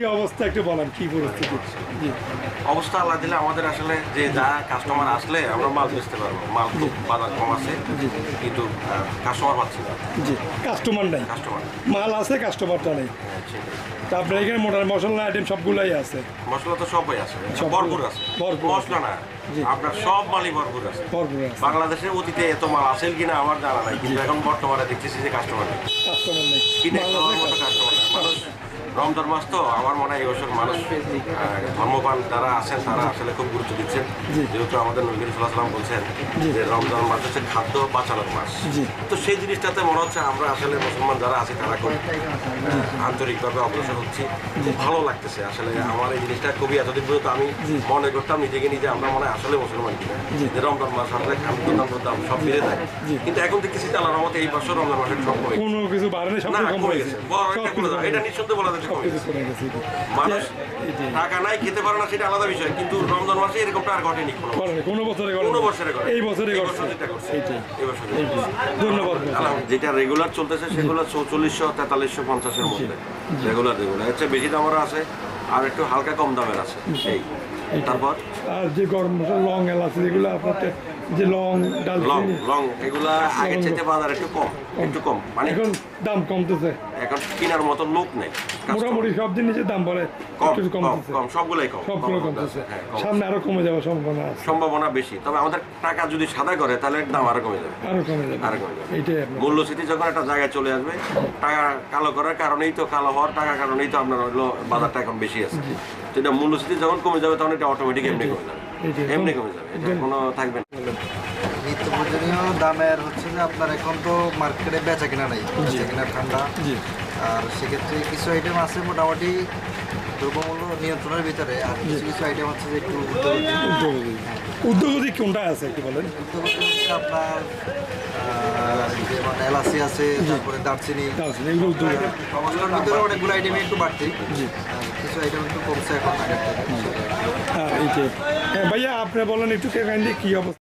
কি অবস্থা একটু বলেন কি পরিস্থিতি? অবস্থা আল্লাহ দিলে আমাদের আসলে যে যা কাস্টমার আসলে আমরা মাল বেচতে পারব। মাল বাজার কম আছে কিন্তু কাস্টমার পাচ্ছি না। জি। কাস্টমার নাই। কাস্টমার মাল আছে কাস্টমারটা নেই। তা আপনার এখানে মোটা মশলা আইটেম সবগুলাই আছে? মশলা তো সবই আছে। সব- ভরপুর আছে। মশলা না। আপনার সব মালই ভরপুর আছে। ভরপুর আছে। বাংলাদেশে অতীতে এত মাল আসেল কিনা আমার জানা নাই কিন্তু এখন বর্তমানে দেখতেছি যে কাস্টমার নেই। কাস্টমার নেই। রমজান মাস তো আমার মনে হয় এবছর মানুষ ধর্মপান যারা আছেন তারা আসলে খুব গুরুত্ব দিচ্ছেন। যেহেতু আমাদের নবীন সাল্লাম বলছেন যে রমজান মাস হচ্ছে খাদ্য বাঁচানোর মাস। তো সেই জিনিসটাতে মনে হচ্ছে আমরা আসলে মুসলমান যারা আছি তারা খুব আন্তরিকভাবে অগ্রসর হচ্ছি। খুব ভালো লাগতেছে আসলে আমার এই জিনিসটা খুবই এতদিন পর্যন্ত আমি মনে করতাম নিজেকে নিজে আমরা মনে হয় আসলে মুসলমান কিনা। যে রমজান মাস আসলে খাদ্য দাম সব বেড়ে যায়। কিন্তু এখন দেখতেছি আল্লাহর রহমতে এই বছর রমজান মাসের সব কমে। কোনো কিছু না কমে গেছে। এটা। নিঃসন্দেহে বলা যায় যে সব কমে গেছে। মানুষ টাকা নাই খেতে পারে না সেটা আলাদা বিষয়। কিন্তু রমজান মাসে এরকমটা আর ঘটেনি কোনো। বছর। করেনি কোনো বছরে কোনো বছরে এই বছরে এই করছে বছর যেটা করছে এইটাই। এই বছর যেটা এইটাই। করছে। ধন্যবাদ। যেটা রেগুলার চলতেছে সেগুলো চৌচল্লিশশো তেতাল্লিশশো পঞ্চাশের মধ্যে। রেগুলার রেগুলার চেয়ে বেশি দামের আছে আর একটু হালকা কম দামের আছে। এই। তারপর? আর যে গরম মশলা লং এলাচ যেগুলো আপনার যে লং লং ডালচিনি লং এগুলা আগে চাইতে বাজার একটু কম একটু কম মানে এখন দাম কমতেছে। এখন কেনার মতো লোক নেই মোটামুটি সব জিনিসের দাম বলে কম একটু কম কম সবগুলাই কম সবগুলো কমতেছে। হ্যাঁ, সামনে আরও কমে যাওয়ার সম্ভাবনা আছে। সম্ভাবনা বেশি তবে আমাদের টাকা যদি সাদা করে তাহলে দাম আরও কমে যাবে। আরও কমে যাবে। আরও কমে যাবে। এইটাই আপনার। মূল্যস্ফীতি যখন একটা জায়গায় চলে আসবে টাকা কালো করার কারণেই তো কালো হওয়ার টাকার কারণেই তো আপনার হলো বাজারটা এখন বেশি আছে। এটা মূল্যস্ফীতি যখন কমে যাবে তখন এটা অটোমেটিক এমনি কমে যাবে। এমনি কমে যাবে এটা কোনো থাকবে না। নিত্য প্রয়োজনীয় দামের হচ্ছে যে আপনার এখন তো মার্কেটে বেচা কিনা নাই বেচা কিনা ঠান্ডা আর সেক্ষেত্রে কিছু আইটেম আছে মোটামুটি দ্রব্যমূল্য নিয়ন্ত্রণের ভিতরে আর কিছু কিছু আইটেম যে একটু উদ্যোগী। কোনটা আছে একটু বলেন? উদ্যোগী আপনার এলাচি আছে তারপরে দারচিনি। ভিতরে অনেকগুলো আইটেম একটু বাড়তি। কিছু আইটেম একটু কমছে এখন আগের থেকে। হ্যাঁ ভাইয়া আপনি বলেন একটু কি অবস্থা?